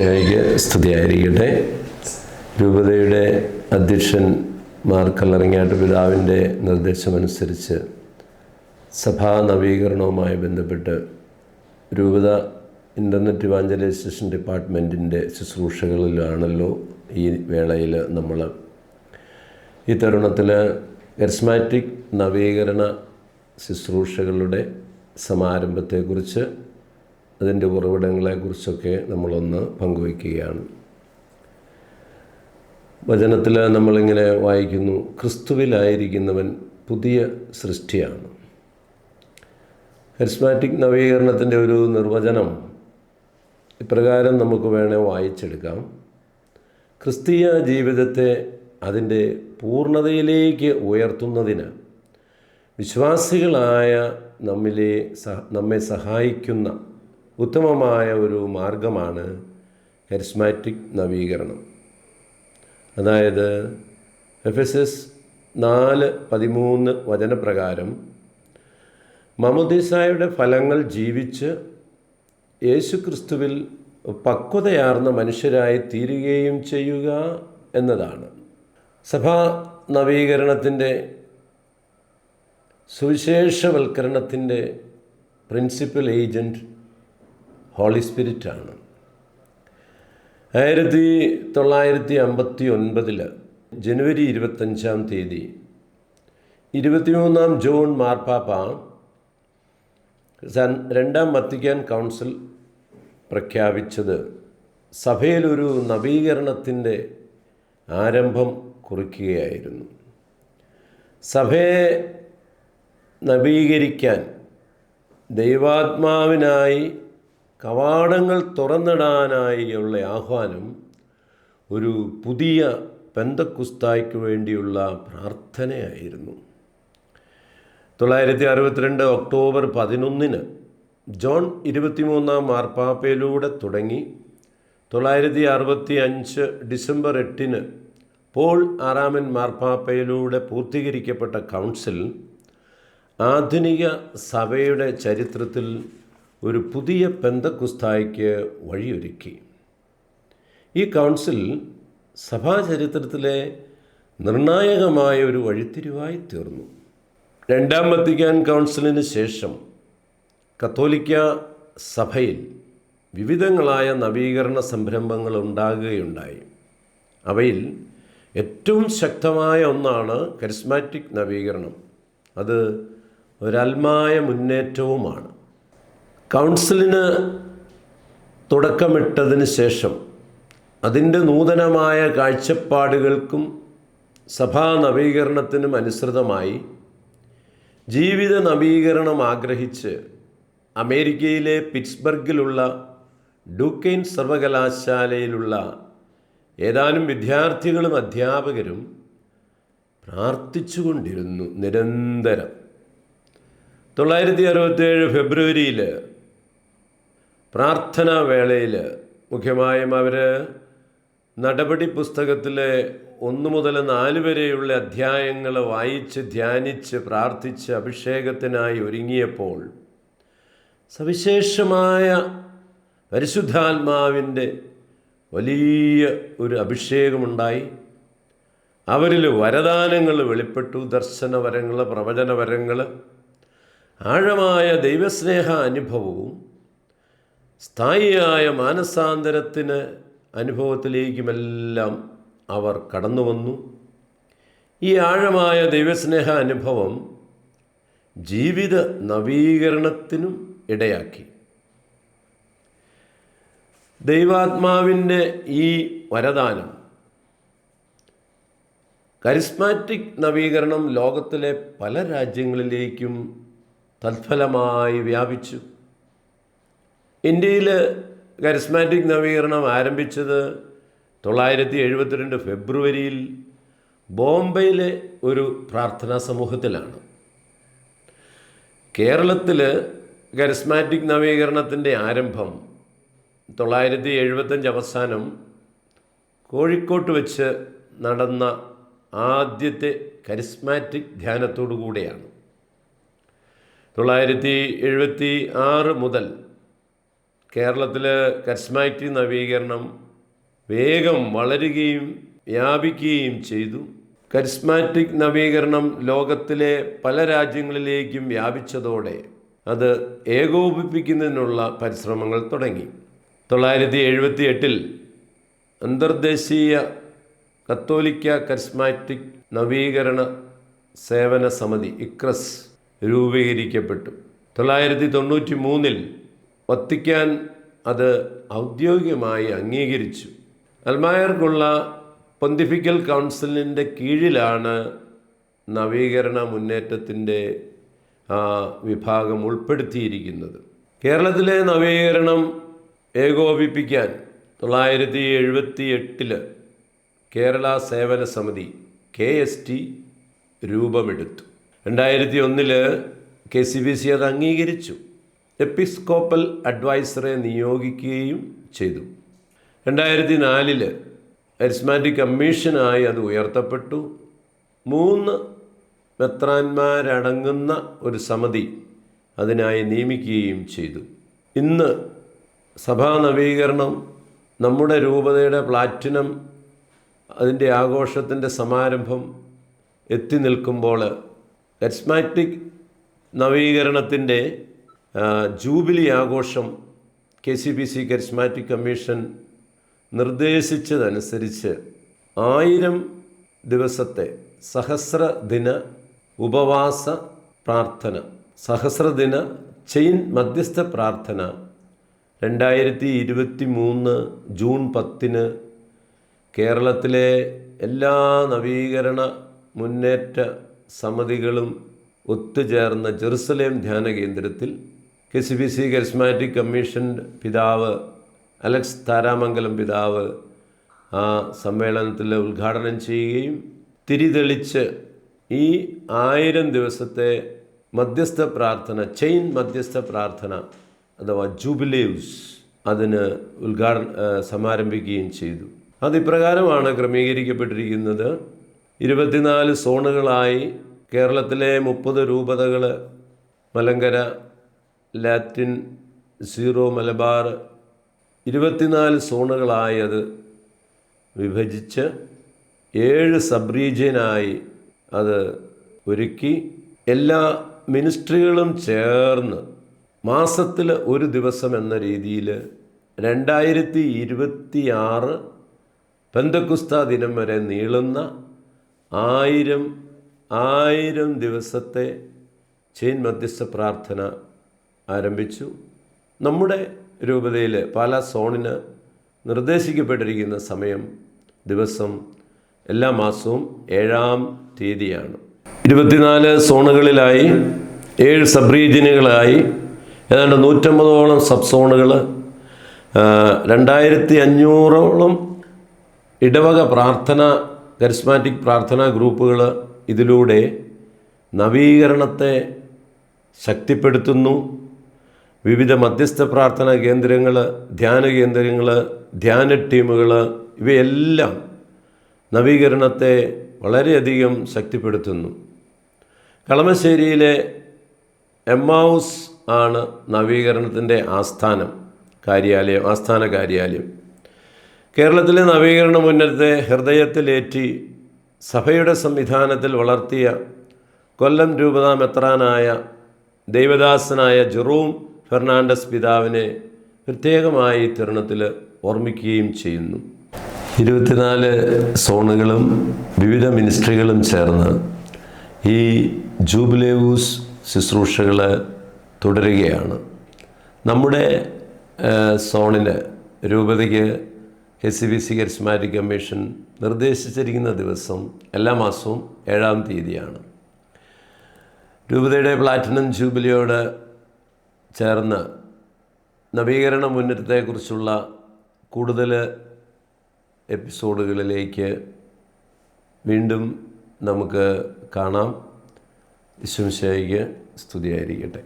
ന്യായിക സ്തുതിയായിരിക്കട്ടെ. രൂപതയുടെ അധ്യക്ഷൻ മാർ പിതാവിന്റെ നിർദ്ദേശമനുസരിച്ച് സഭാ നവീകരണവുമായി ബന്ധപ്പെട്ട് രൂപത ഇന്റർനെറ്റ് ഇവാഞ്ചലൈസേഷൻ ഡിപ്പാർട്ട്മെന്റിന്റെ ശുശ്രൂഷകളിലാണല്ലോ ഈ വേളയിൽ നമ്മൾ ഈ തരുണത്തിൽ എർസ്മാറ്റിക് നവീകരണ ശുശ്രൂഷകളുടെ സമാരംഭത്തെക്കുറിച്ച് അതിന്റെ ഉറവിടങ്ങളെക്കുറിച്ചൊക്കെ നമ്മളൊന്ന് പങ്കുവയ്ക്കുകയാണ്. വചനത്തിൽ നമ്മളിങ്ങനെ വായിക്കുന്നു ക്രിസ്തുവിലായിരിക്കുന്നവൻ പുതിയ സൃഷ്ടിയാണ്. കരിസ്മാറ്റിക് നവീകരണത്തിന്റെ ഒരു നിർവചനം ഇപ്രകാരം നമുക്ക് വേണേൽ വായിച്ചെടുക്കാം. ക്രിസ്തീയ ജീവിതത്തെ അതിന്റെ പൂർണതയിലേക്ക് ഉയർത്തുന്നതിന് വിശ്വാസികളായ നമ്മിലെ നമ്മെ സഹായിക്കുന്ന ഉത്തമമായ ഒരു മാർഗമാണ് കരിസ്മാറ്റിക് നവീകരണം. അതായത് എഫ് എസ് എസ് നാല് പതിമൂന്ന് വചനപ്രകാരം മമുദീസായുടെ ഫലങ്ങൾ ജീവിച്ച് യേശുക്രിസ്തുവിൽ പക്വതയാർന്ന മനുഷ്യരായി തീരുകയും ചെയ്യുക എന്നതാണ്. സഭാ നവീകരണത്തിന്റെ സുവിശേഷവൽക്കരണത്തിന്റെ പ്രിൻസിപ്പൽ ഏജന്റ് ഹോളി സ്പിരിറ്റാണ് ആയിരത്തി തൊള്ളായിരത്തി അമ്പത്തി ഒൻപതിൽ ജനുവരി ഇരുപത്തഞ്ചാം തീയതി ഇരുപത്തിമൂന്നാം ജൂൺ മാർപ്പാപ്പ രണ്ടാം വത്തിക്കാൻ കൗൺസിൽ പ്രഖ്യാപിച്ചത് സഭയിലൊരു നവീകരണത്തിന്റെ ആരംഭം കുറിക്കുകയായിരുന്നു. സഭയെ നവീകരിക്കാൻ ദൈവാത്മാവിനായി കവാടങ്ങൾ തുറന്നിടാനായുള്ള ആഹ്വാനം ഒരു പുതിയ പെന്തക്കുസ്തായ്ക്ക് വേണ്ടിയുള്ള പ്രാർത്ഥനയായിരുന്നു. തൊള്ളായിരത്തി അറുപത്തിരണ്ട് ഒക്ടോബർ പതിനൊന്നിന് ജോൺ ഇരുപത്തിമൂന്നാം മാർപ്പാപ്പയിലൂടെ തുടങ്ങി. തൊള്ളായിരത്തി അറുപത്തി അഞ്ച് ഡിസംബർ എട്ടിന് പോൾ ആറാമൻ മാർപ്പാപ്പയിലൂടെ പൂർത്തീകരിക്കപ്പെട്ട കൗൺസിൽ ആധുനിക സഭയുടെ ചരിത്രത്തിൽ ഒരു പുതിയ പെന്തക്കുസ്തായ്ക്ക് വഴിയൊരുക്കി. ഈ കൗൺസിൽ സഭാചരിത്രത്തിലെ നിർണായകമായ ഒരു വഴിത്തിരിവായി തീർന്നു. രണ്ടാം വത്തിക്കാൻ കൗൺസിലിന് ശേഷം കത്തോലിക്ക സഭയിൽ വിവിധങ്ങളായ നവീകരണ സംരംഭങ്ങൾ ഉണ്ടാകുകയുണ്ടായി. അവയിൽ ഏറ്റവും ശക്തമായ ഒന്നാണ് കരിസ്മാറ്റിക് നവീകരണം. അത് ഒരൽമായ മുന്നേറ്റവുമാണ്. കൗൺസിലിന് തുടക്കമിട്ടതിന് ശേഷം അതിന്റെ നൂതനമായ കാഴ്ചപ്പാടുകൾക്കും സഭാ നവീകരണത്തിനും അനുസൃതമായി ജീവിത നവീകരണം ആഗ്രഹിച്ച് അമേരിക്കയിലെ പിറ്റ്സ്ബർഗിലുള്ള ഡൂക്കെയിൻ സർവകലാശാലയിലുള്ള ഏതാനും വിദ്യാർത്ഥികളും അധ്യാപകരും പ്രാർത്ഥിച്ചുകൊണ്ടിരുന്നു നിരന്തരം. തൊള്ളായിരത്തി അറുപത്തേഴ് ഫെബ്രുവരിയിൽ പ്രാർത്ഥനാ വേളയിൽ മുഖ്യമായും അവർ നടപടി പുസ്തകത്തിലെ ഒന്ന് മുതൽ നാല് വരെയുള്ള അധ്യായങ്ങൾ വായിച്ച് ധ്യാനിച്ച് പ്രാർത്ഥിച്ച് അഭിഷേകത്തിനായി ഒരുങ്ങിയപ്പോൾ സവിശേഷമായ പരിശുദ്ധാത്മാവിന്റെ വലിയ ഒരു അഭിഷേകമുണ്ടായി. അവരിൽ വരദാനങ്ങൾ വെളിപ്പെട്ടു ദർശനവരങ്ങൾ പ്രവചനവരങ്ങൾ ആഴമായ ദൈവസ്നേഹ അനുഭവവും സ്ഥായിയായ മാനസാന്തരത്തിന് അനുഭവത്തിലേക്കുമെല്ലാം അവർ കടന്നു വന്നു. ഈ ആഴമായ ദൈവസ്നേഹ അനുഭവം ജീവിത നവീകരണത്തിനും ഇടയാക്കി. ദൈവാത്മാവിന്റെ ഈ വരദാനം കരിസ്മാറ്റിക് നവീകരണം ലോകത്തിലെ പല രാജ്യങ്ങളിലേക്കും തത്ഫലമായി വ്യാപിച്ചു. ഇന്ത്യയിൽ കരിസ്മാറ്റിക് നവീകരണം ആരംഭിച്ചത് തൊള്ളായിരത്തി എഴുപത്തിരണ്ട് ഫെബ്രുവരിയിൽ ബോംബെയിലെ ഒരു പ്രാർത്ഥനാ സമൂഹത്തിലാണ്. കേരളത്തിൽ കരിസ്മാറ്റിക് നവീകരണത്തിന്റെ ആരംഭം തൊള്ളായിരത്തി എഴുപത്തഞ്ച് അവസാനം കോഴിക്കോട്ട് വെച്ച് നടന്ന ആദ്യത്തെ കരിസ്മാറ്റിക് ധ്യാനത്തോടു കൂടെയാണ്. തൊള്ളായിരത്തി എഴുപത്തി ആറ് മുതൽ കേരളത്തിൽ കരിസ്മാറ്റിക് നവീകരണം വേഗം വളരുകയും വ്യാപിക്കുകയും ചെയ്തു. കരിസ്മാറ്റിക് നവീകരണം ലോകത്തിലെ പല രാജ്യങ്ങളിലേക്കും വ്യാപിച്ചതോടെ അത് ഏകോപിപ്പിക്കുന്നതിനുള്ള പരിശ്രമങ്ങൾ തുടങ്ങി. തൊള്ളായിരത്തി എഴുപത്തി എട്ടിൽ അന്തർദേശീയ കത്തോലിക്ക കരിസ്മാറ്റിക് നവീകരണ സേവന സമിതി ഇക്രസ് രൂപീകരിക്കപ്പെട്ടു. തൊള്ളായിരത്തി തൊണ്ണൂറ്റി മൂന്നിൽ വത്തിക്കാൻ അത് ഔദ്യോഗികമായി അംഗീകരിച്ചു. അൽമായർക്കുള്ള പൊന്തിഫിക്കൽ കൗൺസിലിന്റെ കീഴിലാണ് നവീകരണ മുന്നേറ്റത്തിന്റെ ആ വിഭാഗം ഉൾപ്പെടുത്തിയിരിക്കുന്നത്. കേരളത്തിലെ നവീകരണം ഏകോപിപ്പിക്കാൻ തൊള്ളായിരത്തി എഴുപത്തി എട്ടിൽ കേരള സേവന സമിതി കെ എസ് ടി രൂപമെടുത്തു. രണ്ടായിരത്തി ഒന്നിൽ കെ സി ബി സി അത് അംഗീകരിച്ചു. എപ്പിസ്കോപ്പൽ അഡ്വൈസറെ നിയോഗിക്കുകയും ചെയ്തു. രണ്ടായിരത്തി നാലിൽ അരിസ്മാറ്റിക് കമ്മീഷനായി അത് ഉയർത്തപ്പെട്ടു. മൂന്ന് മെത്രാന്മാരടങ്ങുന്ന ഒരു സമിതി അതിനായി നിയമിക്കുകയും ചെയ്തു. ഇന്ന് സഭാ നവീകരണം നമ്മുടെ രൂപതയുടെ പ്ലാറ്റിനം അതിന്റെ ആഘോഷത്തിന്റെ സമാരംഭം എത്തി നിൽക്കുമ്പോൾ കരിസ്മാറ്റിക് നവീകരണത്തിന്റെ ജൂബിലി ആഘോഷം K C B C charismatic commission നിർദ്ദേശിച്ചതനുസരിച്ച് ആയിരം ദിവസത്തെ സഹസ്രദിന ഉപവാസ പ്രാർത്ഥന സഹസ്രദിന ചെയിൻ മധ്യസ്ഥ പ്രാർത്ഥന രണ്ടായിരത്തി ഇരുപത്തി മൂന്ന് ജൂൺ പത്തിന് കേരളത്തിലെ എല്ലാ നവീകരണ മുന്നേറ്റ സമിതികളും ഒത്തുചേർന്ന ജെറുസലേം ധ്യാന കേന്ദ്രത്തിൽ K C B C charismatic commission പിതാവ് അലക്സ് താരാമംഗലം പിതാവ് ആ സമ്മേളനത്തിൽ ഉദ്ഘാടനം ചെയ്യുകയും തിരിതെളിച്ച് ഈ ആയിരം ദിവസത്തെ മധ്യസ്ഥ പ്രാർത്ഥന ചെയിൻ മധ്യസ്ഥ പ്രാർത്ഥന അഥവാ ജൂബിലേവ്സ് അതിന് ഉദ്ഘാടന സമാരംഭിക്കുകയും ചെയ്തു. അതിപ്രകാരമാണ് ക്രമീകരിക്കപ്പെട്ടിരിക്കുന്നത്. ഇരുപത്തിനാല് സോണുകളായി കേരളത്തിലെ മുപ്പത് രൂപതകൾ മലങ്കര ലാറ്റിൻ സീറോ മലബാർ ഇരുപത്തിനാല് സോണുകളായി വിഭജിച്ച് ഏഴ് സബ് റീജിയനായി അത് ഒരുക്കി എല്ലാ മിനിസ്ട്രികളും ചേർന്ന് മാസത്തിൽ ഒരു ദിവസം എന്ന രീതിയിൽ രണ്ടായിരത്തി ഇരുപത്തി ആറ് പെന്തക്കുസ്ത ദിനം വരെ നീളുന്ന ആയിരം ആയിരം ദിവസത്തെ ചെയിൻ മധ്യസ്ഥ പ്രാർത്ഥന ആരംഭിച്ചു. നമ്മുടെ രൂപതയിൽ പല സോണിന് നിർദ്ദേശിക്കപ്പെട്ടിരിക്കുന്ന സമയം ദിവസം എല്ലാ മാസവും ഏഴാം തീയതിയാണ്. ഇരുപത്തിനാല് സോണുകളിലായി ഏഴ് സബ് റീജിയനുകളായി ഏതാണ്ട് നൂറ്റമ്പതോളം സബ് സോണുകൾ രണ്ടായിരത്തി അഞ്ഞൂറോളം ഇടവക പ്രാർത്ഥന കരിസ്മാറ്റിക് പ്രാർത്ഥനാ ഗ്രൂപ്പുകൾ ഇതിലൂടെ നവീകരണത്തെ ശക്തിപ്പെടുത്തുന്നു. വിവിധ മധ്യസ്ഥ പ്രാർത്ഥനാ കേന്ദ്രങ്ങൾ ധ്യാന കേന്ദ്രങ്ങൾ ധ്യാന ടീമുകൾ ഇവയെല്ലാം നവീകരണത്തെ വളരെയധികം ശക്തിപ്പെടുത്തുന്നു. കളമശ്ശേരിയിലെ എം ഹൗസ് ആണ് നവീകരണത്തിന്റെ ആസ്ഥാനം കാര്യാലയം ആസ്ഥാന കാര്യാലയം. കേരളത്തിലെ നവീകരണ മുന്നേറ്റത്തെ ഹൃദയത്തിലേറ്റി സഭയുടെ സംവിധാനത്തിൽ വളർത്തിയ കൊല്ലം രൂപതാമെത്രാനായ ദൈവദാസനായ ജെറൂം ഫെർണാണ്ടസ് പിതാവിനെ പ്രത്യേകമായി തരുണത്തിൽ ഓർമ്മിക്കുകയും ചെയ്യുന്നു. ഇരുപത്തിനാല് സോണുകളും വിവിധ മിനിസ്ട്രികളും ചേർന്ന് ഈ ജൂബിലേവൂസ് ശുശ്രൂഷകൾ തുടരുകയാണ്. നമ്മുടെ സോണിന് രൂപതയ്ക്ക് S C B C charismatic commission നിർദ്ദേശിച്ചിരിക്കുന്ന ദിവസം എല്ലാ മാസവും ഏഴാം തീയതിയാണ്. രൂപതയുടെ പ്ലാറ്റിനം ജൂബിലിയോട് ചേർന്ന് നവീകരണ മുന്നേറ്റത്തെക്കുറിച്ചുള്ള കൂടുതൽ എപ്പിസോഡുകളിലേക്ക് വീണ്ടും നമുക്ക് കാണാം. വിശ്വംശയ്ക്ക് സ്തുതിയായിരിക്കട്ടെ.